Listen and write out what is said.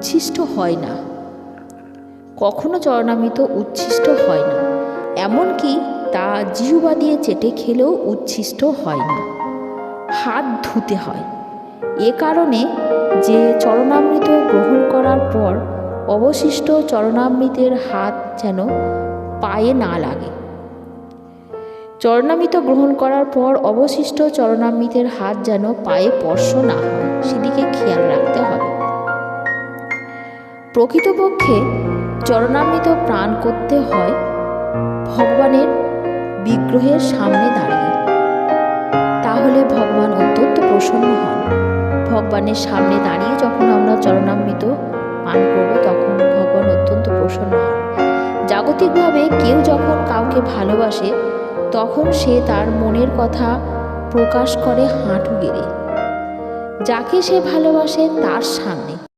উচ্ছিষ্ট হয় না। কখনো চরণামৃত উচ্ছিষ্ট হয় না। এমনকি তা জিহুবা দিয়ে চেটে খেলেও উচ্ছিষ্ট হয় না। হাত ধুতে হয়। এ কারণে যে চরণামৃত গ্রহণ করার পর অবশিষ্ট চরণামৃতের হাত যেন পায়ে না লাগে। চরণামৃত গ্রহণ করার পর অবশিষ্ট চরণামৃতের হাত যেন পায়ে স্পর্শ না হয়। সেদিকে খেয়াল রাখতে হবে প্রকৃতপক্ষে চরণামৃত প্রাণ করতে হয় ভগবানের বিগ্রহের সামনে দাঁড়িয়ে। তাহলে ভগবান অত্যন্ত প্রসন্ন হন। ভগবানের সামনে দাঁড়িয়ে যখন আমরা চরণামৃত পান করব, তখন ভগবান অত্যন্ত প্রসন্ন হন। জাগতিকভাবে কেউ যখন কাউকে ভালোবাসে, তখন সে তার মনের কথা প্রকাশ করে হাঁটু গেড়ে। যাকে সে ভালোবাসে, তার সামনে।